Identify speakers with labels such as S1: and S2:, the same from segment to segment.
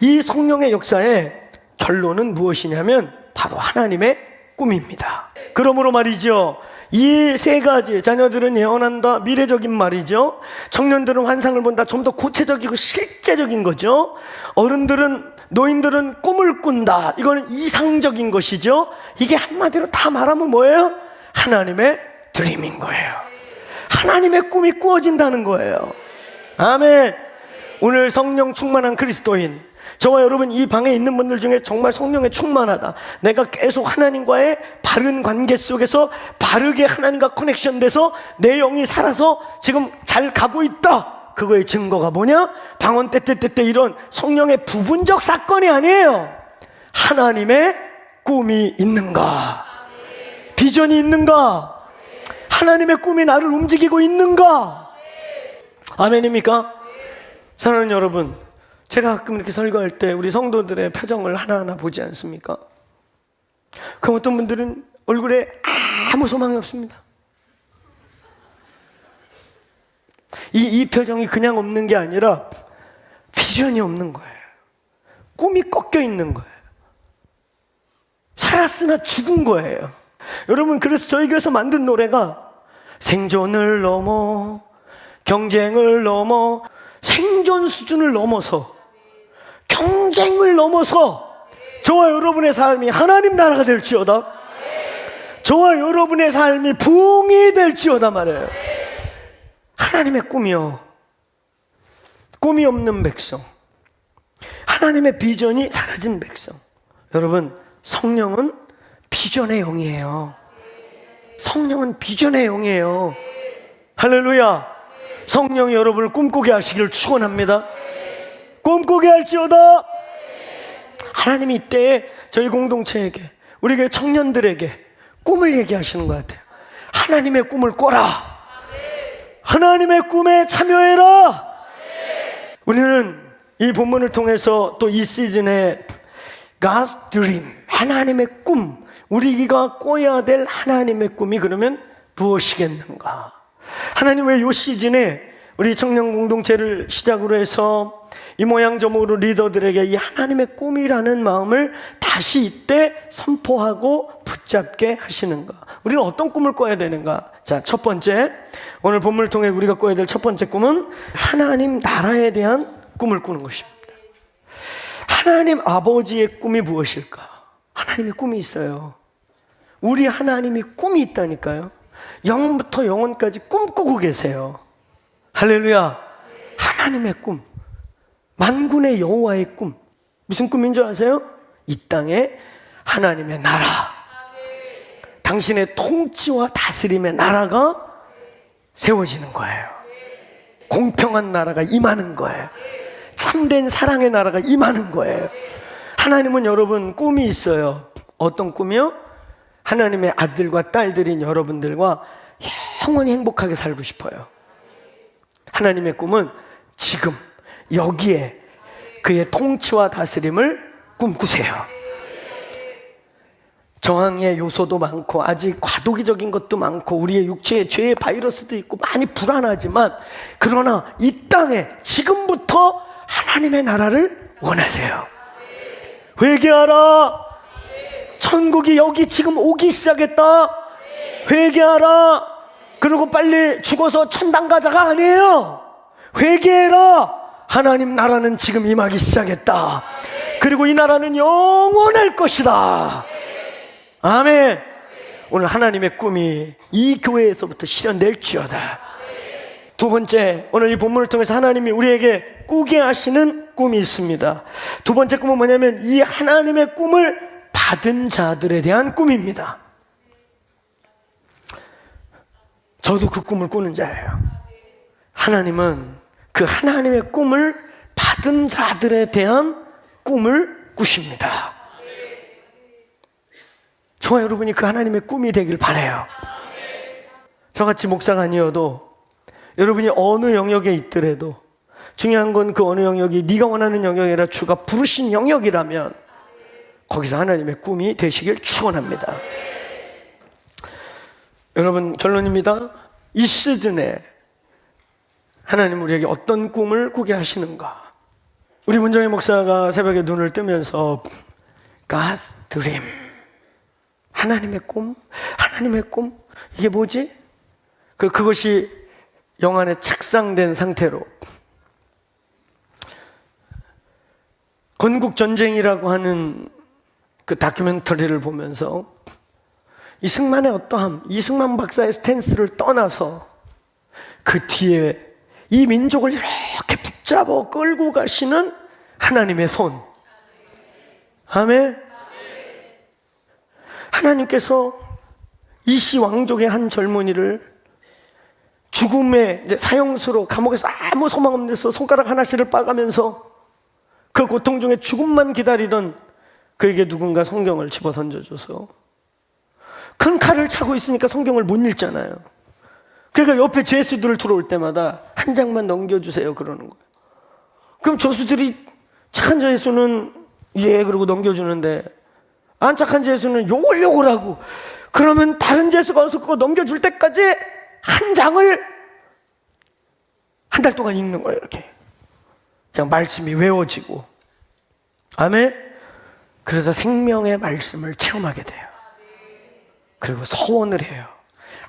S1: 이 성령의 역사의 결론은 무엇이냐면 바로 하나님의 꿈입니다. 그러므로 말이죠. 이 세 가지 자녀들은 예언한다 미래적인 말이죠. 청년들은 환상을 본다 좀 더 구체적이고 실제적인 거죠. 어른들은 노인들은 꿈을 꾼다. 이거는 이상적인 것이죠. 이게 한마디로 다 말하면 뭐예요? 하나님의 드림인 거예요. 하나님의 꿈이 꾸어진다는 거예요. 아멘. 오늘 성령 충만한 그리스도인. 저와 여러분 이 방에 있는 분들 중에 정말 성령에 충만하다. 내가 계속 하나님과의 바른 관계 속에서 바르게 하나님과 커넥션 돼서 내 영이 살아서 지금 잘 가고 있다. 그거의 증거가 뭐냐? 방언 때때때때 이런 성령의 부분적 사건이 아니에요. 하나님의 꿈이 있는가? 비전이 있는가? 하나님의 꿈이 나를 움직이고 있는가? 아멘입니까? 사랑하는 여러분, 제가 가끔 이렇게 설교할 때 우리 성도들의 표정을 하나하나 보지 않습니까? 그럼 어떤 분들은 얼굴에 아무 소망이 없습니다. 이, 이 표정이 그냥 없는 게 아니라 비전이 없는 거예요. 꿈이 꺾여 있는 거예요. 살았으나 죽은 거예요. 여러분, 그래서 저희 교회에서 만든 노래가 생존을 넘어, 경쟁을 넘어, 생존 수준을 넘어서, 경쟁을 넘어서, 저와 여러분의 삶이 하나님 나라가 될지어다. 저와 여러분의 삶이 부흥이 될지어다 말이에요. 하나님의 꿈이요. 꿈이 없는 백성. 하나님의 비전이 사라진 백성. 여러분, 성령은 비전의 영이에요. 성령은 비전의 영이에요. 할렐루야. 성령이 여러분을 꿈꾸게 하시기를 축원합니다. 꿈꾸게 할지어다. 하나님이 이때 저희 공동체에게 우리 교회 청년들에게 꿈을 얘기하시는 것 같아요. 하나님의 꿈을 꿔라. 하나님의 꿈에 참여해라. 우리는 이 본문을 통해서 또 이 시즌에 God's dream, 하나님의 꿈, 우리가 꿔야 될 하나님의 꿈이 그러면 무엇이겠는가? 하나님 왜 이 시즌에 우리 청년 공동체를 시작으로 해서 이 모양 저 모로 리더들에게 이 하나님의 꿈이라는 마음을 다시 이때 선포하고 붙잡게 하시는가? 우리는 어떤 꿈을 꿔야 되는가? 자, 첫 번째, 오늘 본문을 통해 우리가 꿔야 될 첫 번째 꿈은 하나님 나라에 대한 꿈을 꾸는 것입니다. 하나님 아버지의 꿈이 무엇일까? 하나님의 꿈이 있어요. 우리 하나님이 꿈이 있다니까요. 영원부터 영원까지 꿈꾸고 계세요. 할렐루야. 하나님의 꿈. 만군의 여호와의 꿈. 무슨 꿈인 줄 아세요? 이 땅에 하나님의 나라. 당신의 통치와 다스림의 나라가 세워지는 거예요. 공평한 나라가 임하는 거예요. 참된 사랑의 나라가 임하는 거예요. 하나님은 여러분 꿈이 있어요. 어떤 꿈이요? 하나님의 아들과 딸들인 여러분들과 영원히 행복하게 살고 싶어요. 하나님의 꿈은 지금 여기에 그의 통치와 다스림을 꿈꾸세요. 저항의 요소도 많고 아직 과도기적인 것도 많고 우리의 육체에 죄의 바이러스도 있고 많이 불안하지만 그러나 이 땅에 지금부터 하나님의 나라를 원하세요. 회개하라. 천국이 여기 지금 오기 시작했다. 회개하라. 그리고 빨리 죽어서 천당 가자가 아니에요. 회개해라. 하나님 나라는 지금 임하기 시작했다. 그리고 이 나라는 영원할 것이다. 아멘. 오늘 하나님의 꿈이 이 교회에서부터 실현될지어다. 두 번째, 오늘 이 본문을 통해서 하나님이 우리에게 꾸게 하시는 꿈이 있습니다. 두 번째 꿈은 뭐냐면 이 하나님의 꿈을 받은 자들에 대한 꿈입니다. 저도 그 꿈을 꾸는 자예요. 하나님은 그 하나님의 꿈을 받은 자들에 대한 꿈을 꾸십니다. 저와 여러분이 그 하나님의 꿈이 되길 바래요. 저같이 목사가 아니어도 여러분이 어느 영역에 있더라도 중요한 건 그 어느 영역이 네가 원하는 영역이 아니라 주가 부르신 영역이라면 거기서 하나님의 꿈이 되시길 축원합니다. 여러분 결론입니다. 이 시즌에 하나님 우리에게 어떤 꿈을 꾸게 하시는가? 우리 문정희 목사가 새벽에 눈을 뜨면서 God's dream 하나님의 꿈 하나님의 꿈 이게 뭐지? 그 그것이 영안에 착상된 상태로 건국 전쟁이라고 하는 그 다큐멘터리를 보면서 이승만의 어떠함, 이승만 박사의 스탠스를 떠나서 그 뒤에 이 민족을 이렇게 붙잡아 끌고 가시는 하나님의 손. 아멘. 하나님께서 이시 왕족의 한 젊은이를 죽음의 사형수로 감옥에서 아무 소망 없는 데서 손가락 하나씩을 빠가면서 그 고통 중에 죽음만 기다리던 그에게 누군가 성경을 집어 던져줘서 큰 칼을 차고 있으니까 성경을 못 읽잖아요. 그러니까 옆에 죄수들을 들어올 때마다 한 장만 넘겨주세요. 그러는 거예요. 그럼 조수들이 착한 죄수는 예 그러고 넘겨주는데 안 착한 죄수는 욕을 욕을 하고 그러면 다른 죄수가 와서 그거 넘겨줄 때까지 한 장을 한 달 동안 읽는 거예요 이렇게. 그냥 말씀이 외워지고. 아멘? 그래서 생명의 말씀을 체험하게 돼요 그리고 서원을 해요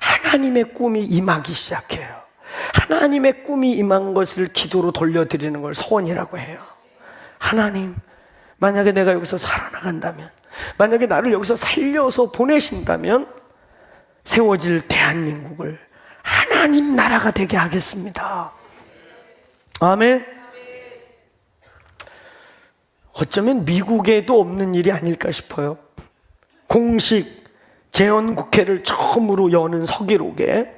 S1: 하나님의 꿈이 임하기 시작해요 하나님의 꿈이 임한 것을 기도로 돌려드리는 걸 서원이라고 해요 하나님 만약에 내가 여기서 살아나간다면 만약에 나를 여기서 살려서 보내신다면 세워질 대한민국을 하나님 나라가 되게 하겠습니다. 아멘. 어쩌면 미국에도 없는 일이 아닐까 싶어요. 공식 재헌국회를 처음으로 여는 서기록에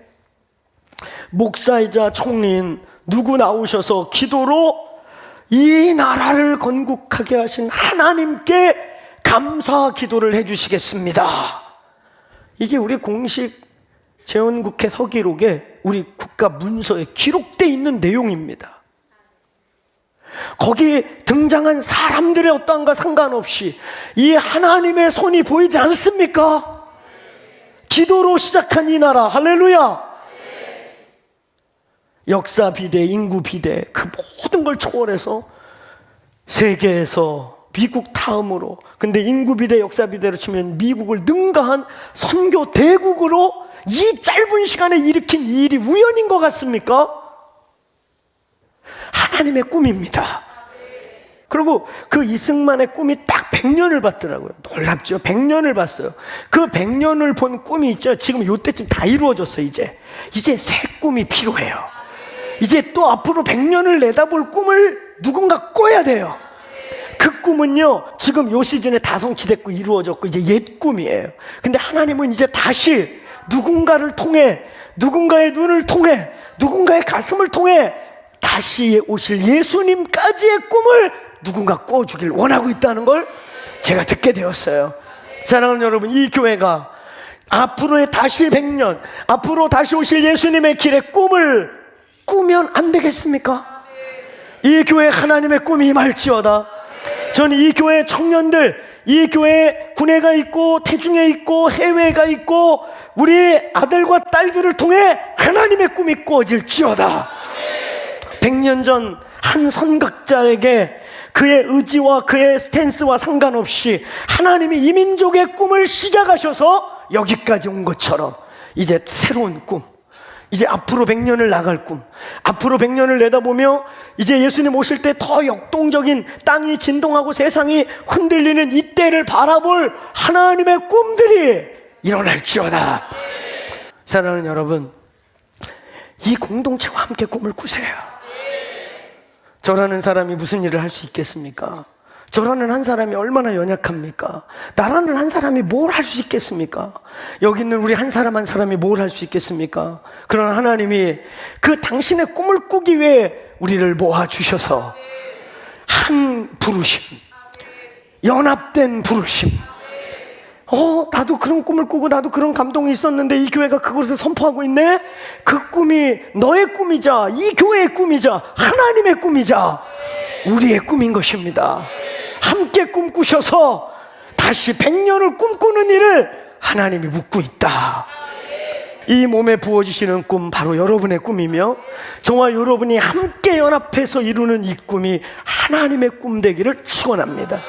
S1: 목사이자 총리인 누구 나오셔서 기도로 이 나라를 건국하게 하신 하나님께 감사 기도를 해주시겠습니다. 이게 우리 공식 재헌국회 서기록에 우리 국가 문서에 기록돼 있는 내용입니다. 거기에 등장한 사람들의 어떠한가 상관없이 이 하나님의 손이 보이지 않습니까? 기도로 시작한 이 나라, 할렐루야! 역사 비대, 인구 비대, 그 모든 걸 초월해서 세계에서 미국 다음으로, 근데 인구 비대, 역사 비대로 치면 미국을 능가한 선교 대국으로 이 짧은 시간에 일으킨 이 일이 우연인 것 같습니까? 하나님의 꿈입니다. 그리고 그 이승만의 꿈이 딱 100년을 봤더라고요. 놀랍죠? 100년을 봤어요. 그 100년을 본 꿈이 있죠. 지금 요때쯤 다 이루어졌어, 이제. 이제 새 꿈이 필요해요. 이제 또 앞으로 100년을 내다볼 꿈을 누군가 꿔야 돼요. 그 꿈은요, 지금 요 시즌에 다 성취됐고 이루어졌고 이제 옛 꿈이에요. 근데 하나님은 이제 다시 누군가를 통해, 누군가의 눈을 통해, 누군가의 가슴을 통해 다시 오실 예수님까지의 꿈을 누군가 꿔주길 원하고 있다는 걸 제가 듣게 되었어요. 사랑하는 여러분, 이 교회가 앞으로의 다시 100년, 앞으로 다시 오실 예수님의 길의 꿈을 꾸면 안 되겠습니까? 이 교회 하나님의 꿈이 임할지어다. 저는 이 교회 청년들, 이 교회 군에가 있고 태중에 있고 해외가 있고 우리 아들과 딸들을 통해 하나님의 꿈이 꾸어질지어다. 100년 전 한 선각자에게 그의 의지와 그의 스탠스와 상관없이 하나님이 이 민족의 꿈을 시작하셔서 여기까지 온 것처럼 이제 새로운 꿈, 이제 앞으로 100년을 나갈 꿈, 앞으로 100년을 내다보며 이제 예수님 오실 때 더 역동적인 땅이 진동하고 세상이 흔들리는 이때를 바라볼 하나님의 꿈들이 일어날지어다. 사랑하는 여러분, 이 공동체와 함께 꿈을 꾸세요. 저라는 사람이 무슨 일을 할 수 있겠습니까? 저라는 한 사람이 얼마나 연약합니까? 나라는 한 사람이 뭘 할 수 있겠습니까? 여기 있는 우리 한 사람 한 사람이 뭘 할 수 있겠습니까? 그러나 하나님이 그 당신의 꿈을 꾸기 위해 우리를 모아주셔서 한 부르심, 연합된 부르심. 어, 나도 그런 꿈을 꾸고 나도 그런 감동이 있었는데 이 교회가 그것을 선포하고 있네? 그 꿈이 너의 꿈이자 이 교회의 꿈이자 하나님의 꿈이자 우리의 꿈인 것입니다. 함께 꿈꾸셔서 다시 백년을 꿈꾸는 일을 하나님이 묻고 있다. 이 몸에 부어지시는 꿈 바로 여러분의 꿈이며 저와 여러분이 함께 연합해서 이루는 이 꿈이 하나님의 꿈 되기를 축원합니다.